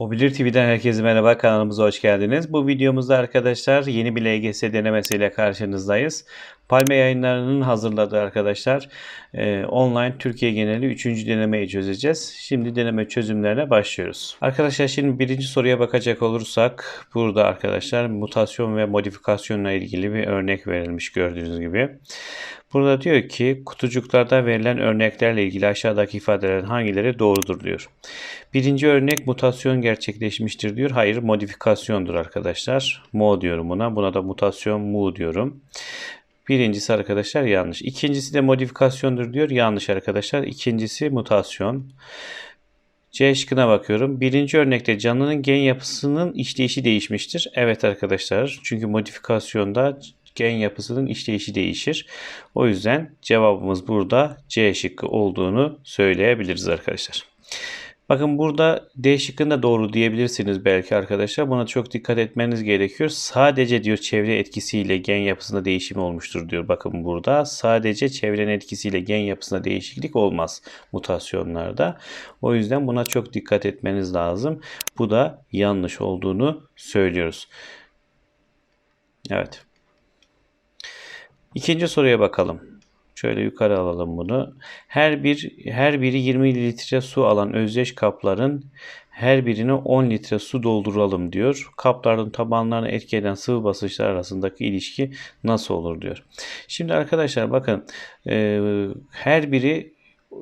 Mobilir TV'den herkese merhaba kanalımıza hoş geldiniz. Bu videomuzda arkadaşlar yeni bir LGS denemesiyle karşınızdayız. Palme yayınlarının hazırladığı arkadaşlar e, online Türkiye geneli 3. denemeyi çözeceğiz. Şimdi deneme çözümlerine başlıyoruz. Arkadaşlar şimdi birinci soruya bakacak olursak burada arkadaşlar mutasyon ve modifikasyonla ilgili bir örnek verilmiş gördüğünüz gibi. Burada diyor ki kutucuklarda verilen örneklerle ilgili aşağıdaki ifadelerin hangileri doğrudur diyor. Birinci örnek mutasyon gerçekleşmiştir diyor. Hayır modifikasyondur arkadaşlar. Mo diyorum buna. Buna da mutasyon mu diyorum. Birincisi arkadaşlar yanlış. İkincisi de modifikasyondur diyor. Yanlış arkadaşlar. İkincisi mutasyon. C şıkkına bakıyorum. Birinci örnekte canlının gen yapısının işleyişi değişmiştir. Evet arkadaşlar. Çünkü modifikasyonda gen yapısının işleyişi değişir. O yüzden cevabımız burada C şıkkı olduğunu söyleyebiliriz arkadaşlar. Bakın burada D şıkkında doğru diyebilirsiniz belki arkadaşlar. Buna çok dikkat etmeniz gerekiyor. Sadece diyor çevre etkisiyle gen yapısında değişim olmuştur diyor. Bakın burada sadece çevrenin etkisiyle gen yapısında değişiklik olmaz mutasyonlarda. O yüzden buna çok dikkat etmeniz lazım. Bu da yanlış olduğunu söylüyoruz. Evet. İkinci soruya bakalım. Şöyle yukarı alalım bunu. Her bir her biri 20 litre su alan özdeş kapların her birine 10 litre su dolduralım diyor. Kapların tabanlarına etki eden sıvı basınçlar arasındaki ilişki nasıl olur diyor. Şimdi arkadaşlar bakın e, her biri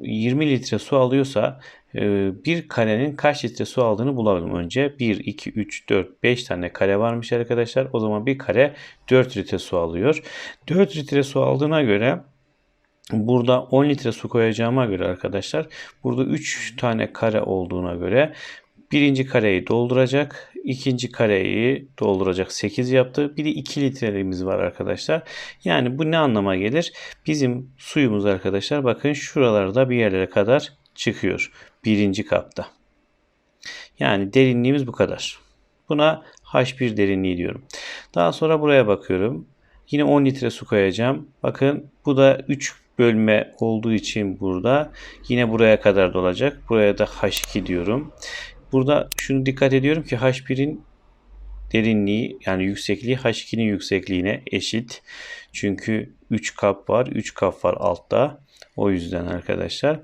20 litre su alıyorsa e, bir karenin kaç litre su aldığını bulalım önce. 1, 2, 3, 4, 5 tane kare varmış arkadaşlar. O zaman bir kare 4 litre su alıyor. 4 litre su aldığına göre Burada 10 litre su koyacağıma göre arkadaşlar burada 3 tane kare olduğuna göre birinci kareyi dolduracak. ikinci kareyi dolduracak 8 yaptı. Bir de 2 litreliğimiz var arkadaşlar. Yani bu ne anlama gelir? Bizim suyumuz arkadaşlar bakın şuralarda bir yerlere kadar çıkıyor. Birinci kapta. Yani derinliğimiz bu kadar. Buna H1 derinliği diyorum. Daha sonra buraya bakıyorum. Yine 10 litre su koyacağım. Bakın bu da 3 bölme olduğu için burada yine buraya kadar dolacak. Buraya da H2 diyorum. Burada şunu dikkat ediyorum ki H1'in derinliği yani yüksekliği H2'nin yüksekliğine eşit. Çünkü 3 kap var. 3 kap var altta. O yüzden arkadaşlar.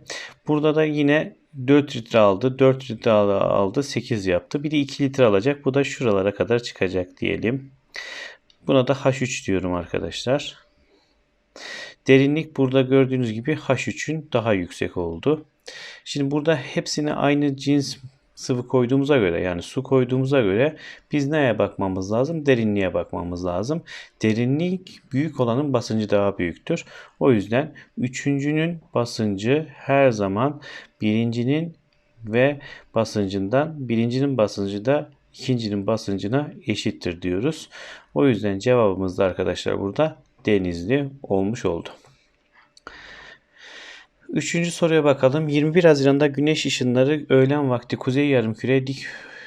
Burada da yine 4 litre aldı. 4 litre aldı. 8 yaptı. Bir de 2 litre alacak. Bu da şuralara kadar çıkacak diyelim. Buna da H3 diyorum arkadaşlar. Derinlik burada gördüğünüz gibi H3'ün daha yüksek oldu. Şimdi burada hepsine aynı cins sıvı koyduğumuza göre yani su koyduğumuza göre biz neye bakmamız lazım? Derinliğe bakmamız lazım. Derinlik büyük olanın basıncı daha büyüktür. O yüzden üçüncünün basıncı her zaman birincinin ve basıncından birincinin basıncı da ikincinin basıncına eşittir diyoruz. O yüzden cevabımız da arkadaşlar burada denizli olmuş oldu. Üçüncü soruya bakalım. 21 Haziran'da güneş ışınları öğlen vakti kuzey yarımküreye dik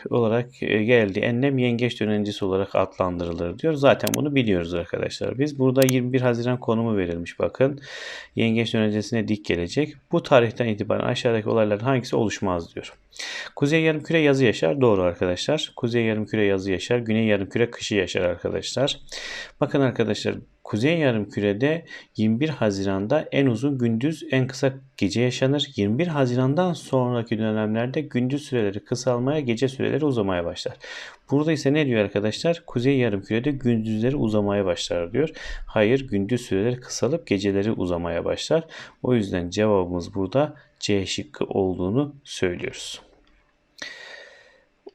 olarak e, geldi. Enlem yengeç dönencesi olarak adlandırılır diyor. Zaten bunu biliyoruz arkadaşlar. Biz burada 21 Haziran konumu verilmiş bakın. Yengeç dönencesine dik gelecek. Bu tarihten itibaren aşağıdaki olayların hangisi oluşmaz diyor. Kuzey yarımküre yazı yaşar. Doğru arkadaşlar. Kuzey yarımküre yazı yaşar. Güney yarımküre kışı yaşar arkadaşlar. Bakın arkadaşlar Kuzey yarımkürede 21 Haziran'da en uzun gündüz en kısa gece yaşanır. 21 Haziran'dan sonraki dönemlerde gündüz süreleri kısalmaya, gece süreleri uzamaya başlar. Burada ise ne diyor arkadaşlar? Kuzey yarımkürede gündüzleri uzamaya başlar diyor. Hayır, gündüz süreleri kısalıp geceleri uzamaya başlar. O yüzden cevabımız burada C şıkkı olduğunu söylüyoruz.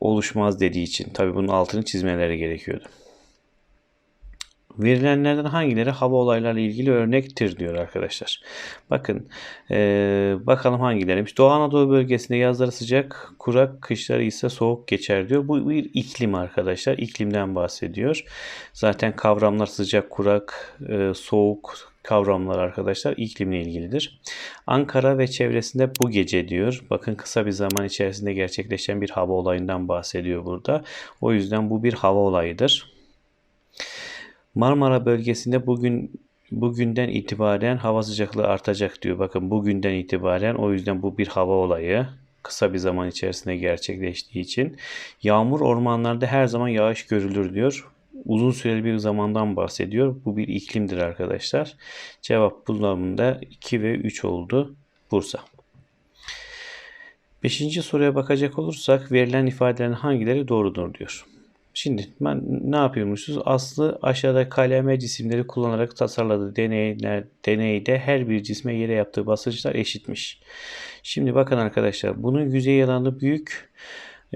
Oluşmaz dediği için. Tabi bunun altını çizmeleri gerekiyordu. Verilenlerden hangileri hava olaylarıyla ilgili örnektir diyor arkadaşlar. Bakın ee, bakalım hangileriymiş. Doğu Anadolu bölgesinde yazları sıcak, kurak, kışları ise soğuk geçer diyor. Bu bir iklim arkadaşlar. İklimden bahsediyor. Zaten kavramlar sıcak, kurak, e, soğuk kavramlar arkadaşlar iklimle ilgilidir. Ankara ve çevresinde bu gece diyor. Bakın kısa bir zaman içerisinde gerçekleşen bir hava olayından bahsediyor burada. O yüzden bu bir hava olayıdır. Marmara bölgesinde bugün bugünden itibaren hava sıcaklığı artacak diyor. Bakın bugünden itibaren o yüzden bu bir hava olayı. kısa bir zaman içerisinde gerçekleştiği için. Yağmur ormanlarda her zaman yağış görülür diyor. Uzun süreli bir zamandan bahsediyor. Bu bir iklimdir arkadaşlar. Cevap bunlarında 2 ve 3 oldu. Bursa. Beşinci soruya bakacak olursak verilen ifadelerin hangileri doğrudur diyor. Şimdi ben ne yapıyormuşuz? Aslı aşağıda KLM cisimleri kullanarak tasarladığı deneyler, deneyde her bir cisme yere yaptığı basınçlar eşitmiş. Şimdi bakın arkadaşlar bunun yüzey alanı büyük.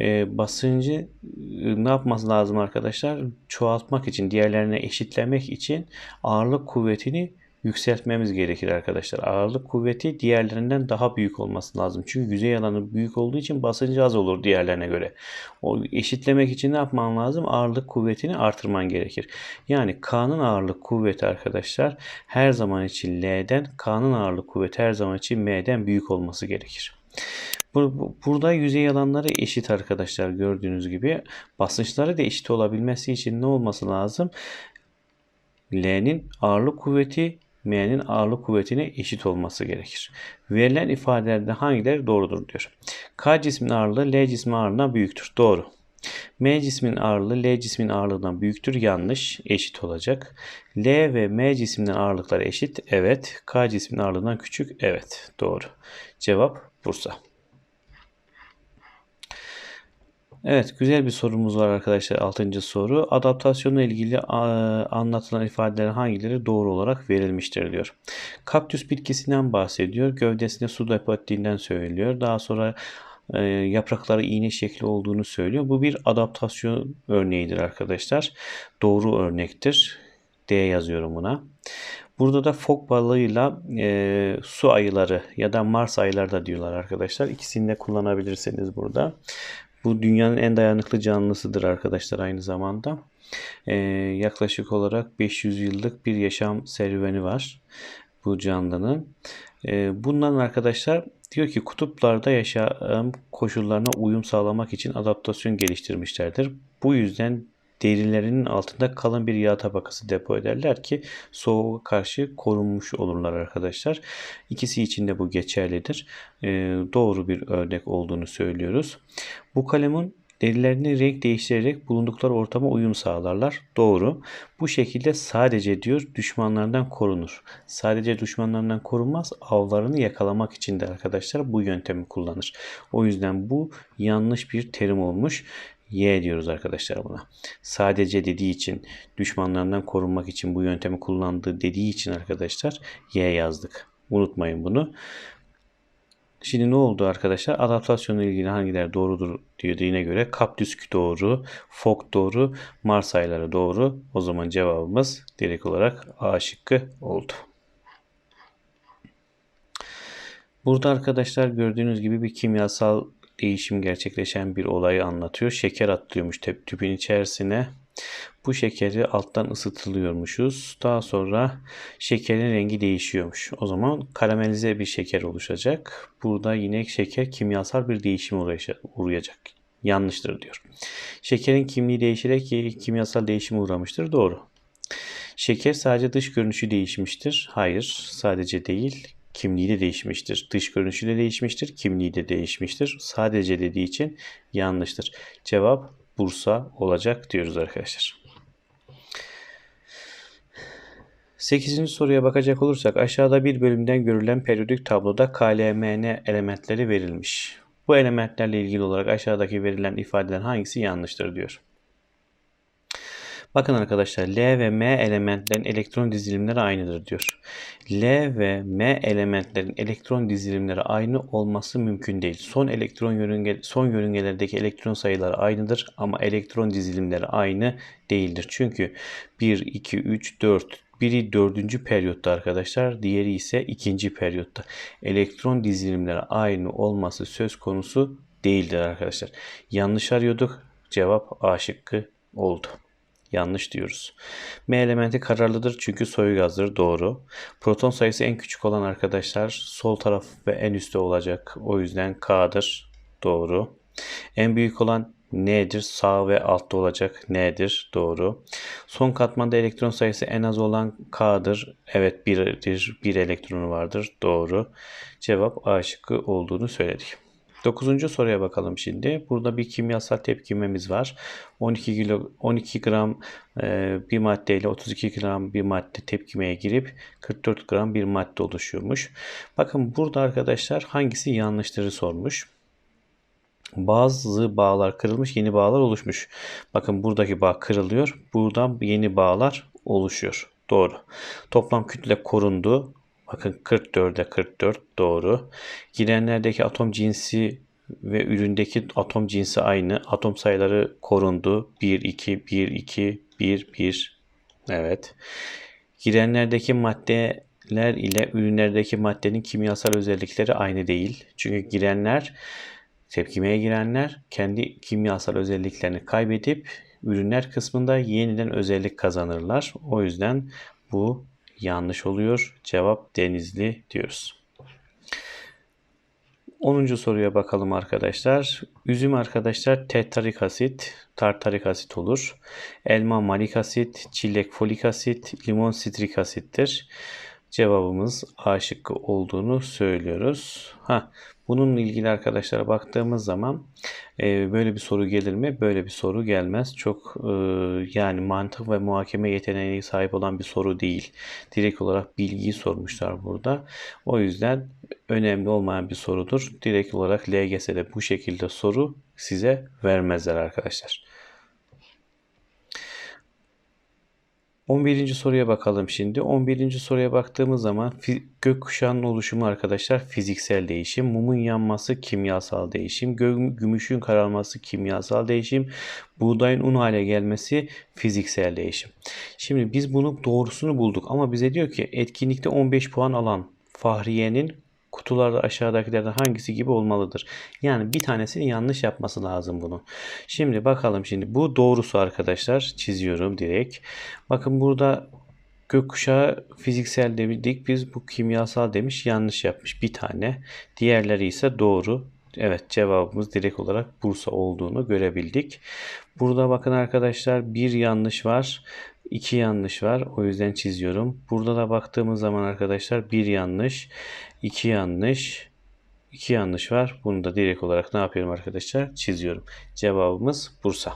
E, basıncı e, ne yapması lazım arkadaşlar? Çoğaltmak için, diğerlerine eşitlemek için ağırlık kuvvetini yükseltmemiz gerekir arkadaşlar. Ağırlık kuvveti diğerlerinden daha büyük olması lazım. Çünkü yüzey alanı büyük olduğu için basıncı az olur diğerlerine göre. O eşitlemek için ne yapman lazım? Ağırlık kuvvetini artırman gerekir. Yani K'nın ağırlık kuvveti arkadaşlar her zaman için L'den, K'nın ağırlık kuvveti her zaman için M'den büyük olması gerekir. Burada yüzey alanları eşit arkadaşlar gördüğünüz gibi. Basınçları da eşit olabilmesi için ne olması lazım? L'nin ağırlık kuvveti M'nin ağırlık kuvvetine eşit olması gerekir. Verilen ifadelerde hangileri doğrudur diyor. K cismin ağırlığı L cismin ağırlığından büyüktür. Doğru. M cismin ağırlığı L cismin ağırlığından büyüktür. Yanlış. Eşit olacak. L ve M cisminin ağırlıkları eşit. Evet. K cismin ağırlığından küçük. Evet. Doğru. Cevap Bursa. Evet güzel bir sorumuz var arkadaşlar 6. soru. Adaptasyonla ilgili anlatılan ifadelerin hangileri doğru olarak verilmiştir diyor. Kaktüs bitkisinden bahsediyor. Gövdesinde su depo söylüyor. Daha sonra e, yaprakları iğne şekli olduğunu söylüyor. Bu bir adaptasyon örneğidir arkadaşlar. Doğru örnektir. D yazıyorum buna. Burada da fok balığıyla e, su ayıları ya da Mars ayıları da diyorlar arkadaşlar. İkisini de kullanabilirsiniz burada. Bu dünyanın en dayanıklı canlısıdır arkadaşlar aynı zamanda. Ee, yaklaşık olarak 500 yıllık bir yaşam serüveni var bu canlının. Ee, bundan arkadaşlar diyor ki kutuplarda yaşam koşullarına uyum sağlamak için adaptasyon geliştirmişlerdir. Bu yüzden derilerinin altında kalın bir yağ tabakası depo ederler ki soğuğa karşı korunmuş olurlar arkadaşlar. İkisi için de bu geçerlidir. Ee, doğru bir örnek olduğunu söylüyoruz. Bu kalemin derilerini renk değiştirerek bulundukları ortama uyum sağlarlar. Doğru. Bu şekilde sadece diyor düşmanlarından korunur. Sadece düşmanlarından korunmaz avlarını yakalamak için de arkadaşlar bu yöntemi kullanır. O yüzden bu yanlış bir terim olmuş. Y diyoruz arkadaşlar buna. Sadece dediği için düşmanlarından korunmak için bu yöntemi kullandığı dediği için arkadaşlar Y yazdık. Unutmayın bunu. Şimdi ne oldu arkadaşlar? Adaptasyonla ilgili hangileri doğrudur dediğine göre kaptüsk doğru, fok doğru, Mars ayları doğru. O zaman cevabımız direkt olarak A şıkkı oldu. Burada arkadaşlar gördüğünüz gibi bir kimyasal değişim gerçekleşen bir olayı anlatıyor. Şeker atlıyormuş tüpün içerisine. Bu şekeri alttan ısıtılıyormuşuz. Daha sonra şekerin rengi değişiyormuş. O zaman karamelize bir şeker oluşacak. Burada yine şeker kimyasal bir değişim uğrayacak. Yanlıştır diyor. Şekerin kimliği değişerek kimyasal değişim uğramıştır. Doğru. Şeker sadece dış görünüşü değişmiştir. Hayır, sadece değil kimliği de değişmiştir. Dış görünüşü de değişmiştir. Kimliği de değişmiştir. Sadece dediği için yanlıştır. Cevap Bursa olacak diyoruz arkadaşlar. 8. soruya bakacak olursak aşağıda bir bölümden görülen periyodik tabloda KLMN elementleri verilmiş. Bu elementlerle ilgili olarak aşağıdaki verilen ifadelerin hangisi yanlıştır diyor. Bakın arkadaşlar L ve M elementlerin elektron dizilimleri aynıdır diyor. L ve M elementlerin elektron dizilimleri aynı olması mümkün değil. Son elektron yörünge son yörüngelerdeki elektron sayıları aynıdır ama elektron dizilimleri aynı değildir. Çünkü 1 2 3 4 biri dördüncü periyotta arkadaşlar. Diğeri ise ikinci periyotta. Elektron dizilimleri aynı olması söz konusu değildir arkadaşlar. Yanlış arıyorduk. Cevap A şıkkı oldu. Yanlış diyoruz. M elementi kararlıdır çünkü soyu gazdır. Doğru. Proton sayısı en küçük olan arkadaşlar sol taraf ve en üstte olacak. O yüzden K'dır. Doğru. En büyük olan N'dir. Sağ ve altta olacak N'dir. Doğru. Son katmanda elektron sayısı en az olan K'dır. Evet 1'dir. 1 elektronu vardır. Doğru. Cevap A şıkkı olduğunu söyledik. Dokuzuncu soruya bakalım şimdi. Burada bir kimyasal tepkimemiz var. 12 kilo 12 gram e, bir madde ile 32 gram bir madde tepkimeye girip 44 gram bir madde oluşuyormuş. Bakın burada arkadaşlar hangisi yanlıştırı sormuş. Bazı bağlar kırılmış, yeni bağlar oluşmuş. Bakın buradaki bağ kırılıyor. Buradan yeni bağlar oluşuyor. Doğru. Toplam kütle korundu. Bakın 44'e 44 doğru. Girenlerdeki atom cinsi ve üründeki atom cinsi aynı. Atom sayıları korundu. 1, 2, 1, 2, 1, 1. Evet. Girenlerdeki maddeler ile ürünlerdeki maddenin kimyasal özellikleri aynı değil. Çünkü girenler tepkimeye girenler kendi kimyasal özelliklerini kaybedip ürünler kısmında yeniden özellik kazanırlar. O yüzden bu yanlış oluyor. Cevap denizli diyoruz. 10. soruya bakalım arkadaşlar. Üzüm arkadaşlar tetrarik asit, tartarik asit olur. Elma malik asit, çilek folik asit, limon sitrik asittir. Cevabımız A şıkkı olduğunu söylüyoruz. Ha, bununla ilgili arkadaşlara baktığımız zaman e, böyle bir soru gelir mi? Böyle bir soru gelmez. Çok e, yani mantık ve muhakeme yeteneğine sahip olan bir soru değil. Direkt olarak bilgiyi sormuşlar burada. O yüzden önemli olmayan bir sorudur. Direkt olarak LGS'de bu şekilde soru size vermezler arkadaşlar. 11. soruya bakalım şimdi. 11. soruya baktığımız zaman gökkuşağının oluşumu arkadaşlar fiziksel değişim, mumun yanması kimyasal değişim, gümüşün kararması kimyasal değişim, buğdayın un hale gelmesi fiziksel değişim. Şimdi biz bunu doğrusunu bulduk ama bize diyor ki etkinlikte 15 puan alan Fahriye'nin kutularda aşağıdakilerden hangisi gibi olmalıdır? Yani bir tanesini yanlış yapması lazım bunu. Şimdi bakalım şimdi bu doğrusu arkadaşlar çiziyorum direkt. Bakın burada gökkuşağı fiziksel dedik biz bu kimyasal demiş yanlış yapmış bir tane. Diğerleri ise doğru. Evet cevabımız direkt olarak Bursa olduğunu görebildik. Burada bakın arkadaşlar bir yanlış var. 2 yanlış var. O yüzden çiziyorum. Burada da baktığımız zaman arkadaşlar bir yanlış, 2 yanlış, 2 yanlış var. Bunu da direkt olarak ne yapıyorum arkadaşlar? Çiziyorum. Cevabımız Bursa.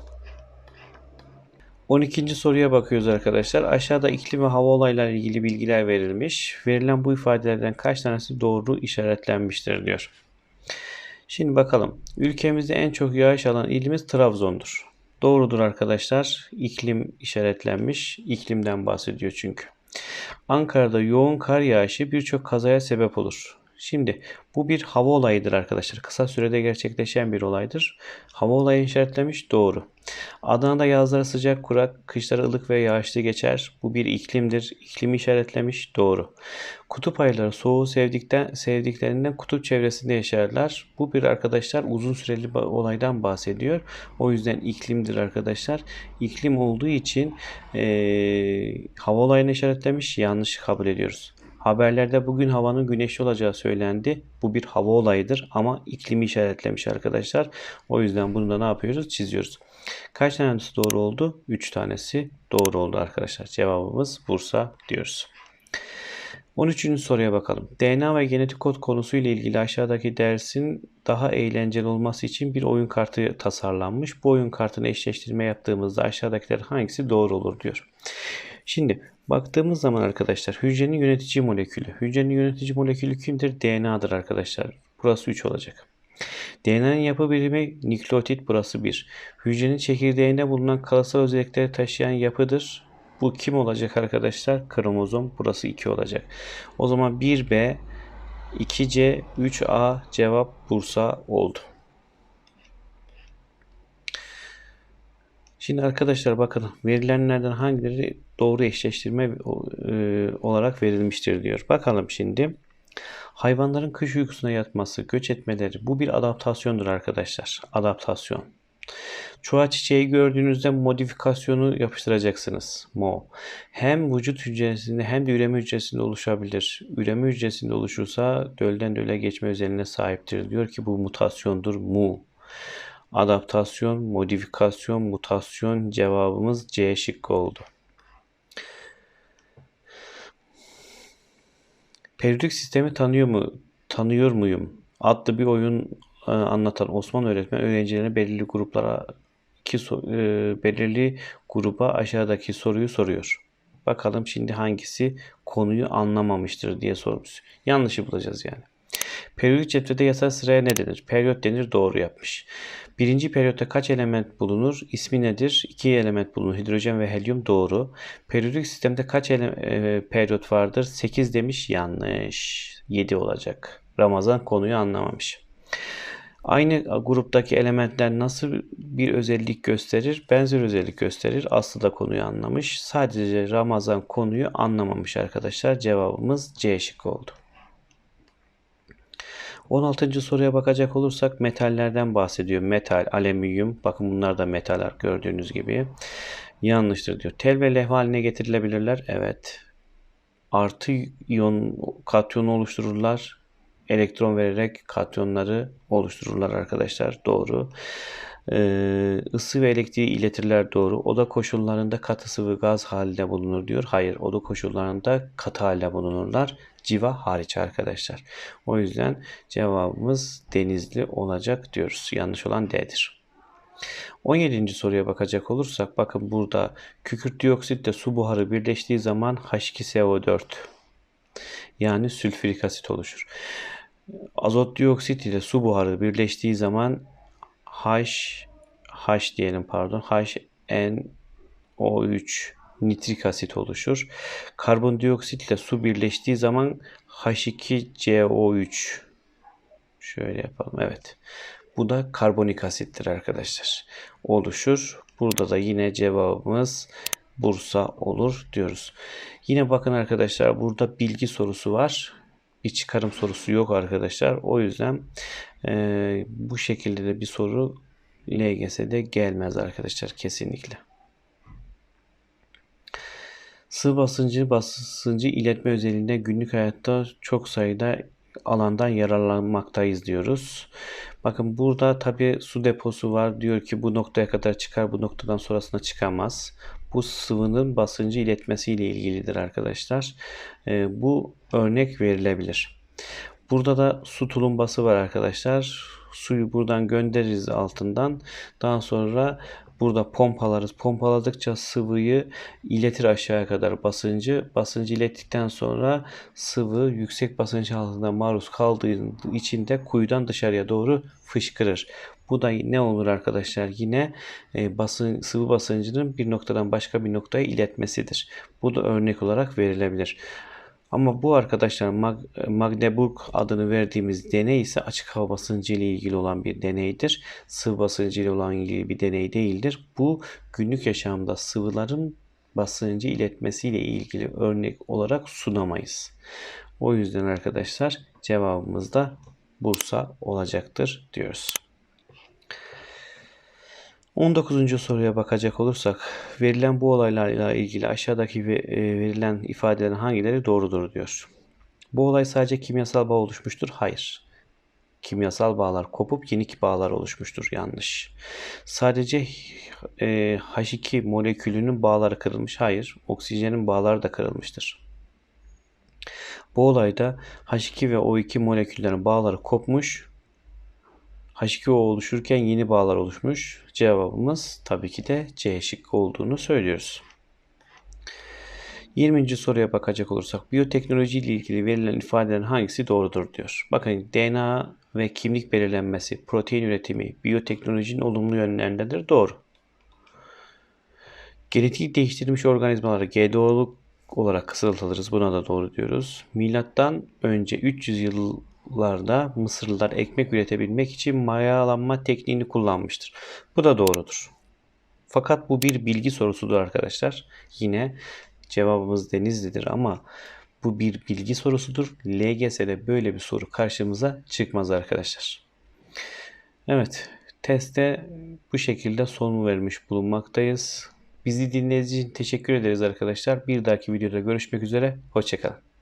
12. soruya bakıyoruz arkadaşlar. Aşağıda iklim ve hava olaylarıyla ilgili bilgiler verilmiş. Verilen bu ifadelerden kaç tanesi doğru işaretlenmiştir diyor. Şimdi bakalım. Ülkemizde en çok yağış alan ilimiz Trabzon'dur. Doğrudur arkadaşlar. İklim işaretlenmiş. İklimden bahsediyor çünkü. Ankara'da yoğun kar yağışı birçok kazaya sebep olur. Şimdi bu bir hava olayıdır arkadaşlar. Kısa sürede gerçekleşen bir olaydır. Hava olayı işaretlemiş doğru. Adana'da yazları sıcak kurak, kışları ılık ve yağışlı geçer. Bu bir iklimdir. İklimi işaretlemiş doğru. Kutup ayları soğuğu sevdikten, sevdiklerinden kutup çevresinde yaşarlar. Bu bir arkadaşlar uzun süreli olaydan bahsediyor. O yüzden iklimdir arkadaşlar. İklim olduğu için ee, hava olayını işaretlemiş yanlış kabul ediyoruz. Haberlerde bugün havanın güneşli olacağı söylendi. Bu bir hava olayıdır ama iklimi işaretlemiş arkadaşlar. O yüzden bunu da ne yapıyoruz? Çiziyoruz. Kaç tanesi doğru oldu? 3 tanesi doğru oldu arkadaşlar. Cevabımız Bursa diyoruz. 13. soruya bakalım. DNA ve genetik kod konusu ile ilgili aşağıdaki dersin daha eğlenceli olması için bir oyun kartı tasarlanmış. Bu oyun kartını eşleştirme yaptığımızda aşağıdakiler hangisi doğru olur diyor. Şimdi baktığımız zaman arkadaşlar hücrenin yönetici molekülü. Hücrenin yönetici molekülü kimdir? DNA'dır arkadaşlar. Burası 3 olacak. DNA'nın yapı birimi nükleotit burası 1. Hücrenin çekirdeğinde bulunan kalıtsal özellikleri taşıyan yapıdır. Bu kim olacak arkadaşlar? Kromozom burası 2 olacak. O zaman 1B, 2C, 3A cevap Bursa oldu. Şimdi arkadaşlar bakın verilenlerden hangileri doğru eşleştirme e, olarak verilmiştir diyor. Bakalım şimdi. Hayvanların kış uykusuna yatması, göç etmeleri bu bir adaptasyondur arkadaşlar. Adaptasyon. Çoğa çiçeği gördüğünüzde modifikasyonu yapıştıracaksınız. Mo. Hem vücut hücresinde hem de üreme hücresinde oluşabilir. Üreme hücresinde oluşursa dölden döle geçme özelliğine sahiptir. Diyor ki bu mutasyondur. Mu. Adaptasyon, modifikasyon, mutasyon cevabımız C şıkkı oldu. Periyodik sistemi tanıyor mu? Tanıyor muyum? adlı bir oyun e, anlatan Osman öğretmen öğrencilerine belirli gruplara so- e, belirli gruba aşağıdaki soruyu soruyor. Bakalım şimdi hangisi konuyu anlamamıştır diye sormuş. Yanlışı bulacağız yani. Periyodik cetvelde yasal sıraya ne denir? Periyot denir doğru yapmış. Birinci periyotta kaç element bulunur? İsmi nedir? İki element bulunur. Hidrojen ve helyum doğru. Periyodik sistemde kaç e, periyot vardır? 8 demiş. Yanlış. 7 olacak. Ramazan konuyu anlamamış. Aynı gruptaki elementler nasıl bir özellik gösterir? Benzer özellik gösterir. Aslı da konuyu anlamış. Sadece Ramazan konuyu anlamamış arkadaşlar. Cevabımız C şıkkı oldu. 16. soruya bakacak olursak metallerden bahsediyor. Metal, alüminyum. Bakın bunlar da metaller gördüğünüz gibi. Yanlıştır diyor. Tel ve levha haline getirilebilirler. Evet. Artı iyon katyonu oluştururlar. Elektron vererek katyonları oluştururlar arkadaşlar. Doğru. Ee, ısı ve elektriği iletirler doğru. Oda koşullarında katı sıvı gaz halinde bulunur diyor. Hayır, oda koşullarında katı halde bulunurlar. Civa hariç arkadaşlar. O yüzden cevabımız denizli olacak diyoruz. Yanlış olan D'dir. 17. soruya bakacak olursak bakın burada kükürt dioksitle su buharı birleştiği zaman H2SO4 yani sülfürik asit oluşur. Azot dioksit ile su buharı birleştiği zaman H H diyelim pardon HNO3 nitrik asit oluşur. Karbondioksit ile su birleştiği zaman H2CO3 şöyle yapalım. Evet. Bu da karbonik asittir arkadaşlar. Oluşur. Burada da yine cevabımız Bursa olur diyoruz. Yine bakın arkadaşlar burada bilgi sorusu var. Bir çıkarım sorusu yok arkadaşlar. O yüzden e, bu şekilde de bir soru LGS'de gelmez arkadaşlar kesinlikle. Sıvı basıncı basıncı iletme özelliğinde günlük hayatta çok sayıda alandan yararlanmaktayız diyoruz. Bakın burada tabi su deposu var. Diyor ki bu noktaya kadar çıkar bu noktadan sonrasına çıkamaz. Bu sıvının basıncı iletmesiyle ilgilidir arkadaşlar. Ee, bu örnek verilebilir. Burada da su tulumbası var arkadaşlar. Suyu buradan göndeririz altından. Daha sonra burada pompalarız. Pompaladıkça sıvıyı iletir aşağıya kadar basıncı. Basıncı ilettikten sonra sıvı yüksek basınç altında maruz kaldığı için de kuyudan dışarıya doğru fışkırır. Bu da ne olur arkadaşlar? Yine e, basın, sıvı basıncının bir noktadan başka bir noktaya iletmesidir. Bu da örnek olarak verilebilir. Ama bu arkadaşlar Mag Magdeburg adını verdiğimiz deney ise açık hava basıncı ile ilgili olan bir deneydir. Sıvı basıncı ile olan ilgili bir deney değildir. Bu günlük yaşamda sıvıların basıncı iletmesiyle ilgili örnek olarak sunamayız. O yüzden arkadaşlar cevabımız da Bursa olacaktır diyoruz. 19. soruya bakacak olursak verilen bu olaylarla ilgili aşağıdaki verilen ifadelerin hangileri doğrudur diyor. Bu olay sadece kimyasal bağ oluşmuştur. Hayır. Kimyasal bağlar kopup yeni bağlar oluşmuştur. Yanlış. Sadece e, H2 molekülünün bağları kırılmış. Hayır. Oksijenin bağları da kırılmıştır. Bu olayda H2 ve O2 moleküllerin bağları kopmuş H2O oluşurken yeni bağlar oluşmuş. Cevabımız tabii ki de C şıkkı olduğunu söylüyoruz. 20. soruya bakacak olursak biyoteknoloji ile ilgili verilen ifadelerin hangisi doğrudur diyor. Bakın DNA ve kimlik belirlenmesi, protein üretimi biyoteknolojinin olumlu yönlerindedir. Doğru. Genetik değiştirilmiş organizmaları GDO'luk olarak kısaltılırız. Buna da doğru diyoruz. Milattan önce 300 yıl larda Mısırlılar ekmek üretebilmek için mayalanma tekniğini kullanmıştır. Bu da doğrudur. Fakat bu bir bilgi sorusudur arkadaşlar. Yine cevabımız Denizli'dir ama bu bir bilgi sorusudur. LGS'de böyle bir soru karşımıza çıkmaz arkadaşlar. Evet, teste bu şekilde son vermiş bulunmaktayız. Bizi dinlediğiniz için teşekkür ederiz arkadaşlar. Bir dahaki videoda görüşmek üzere. Hoşçakalın.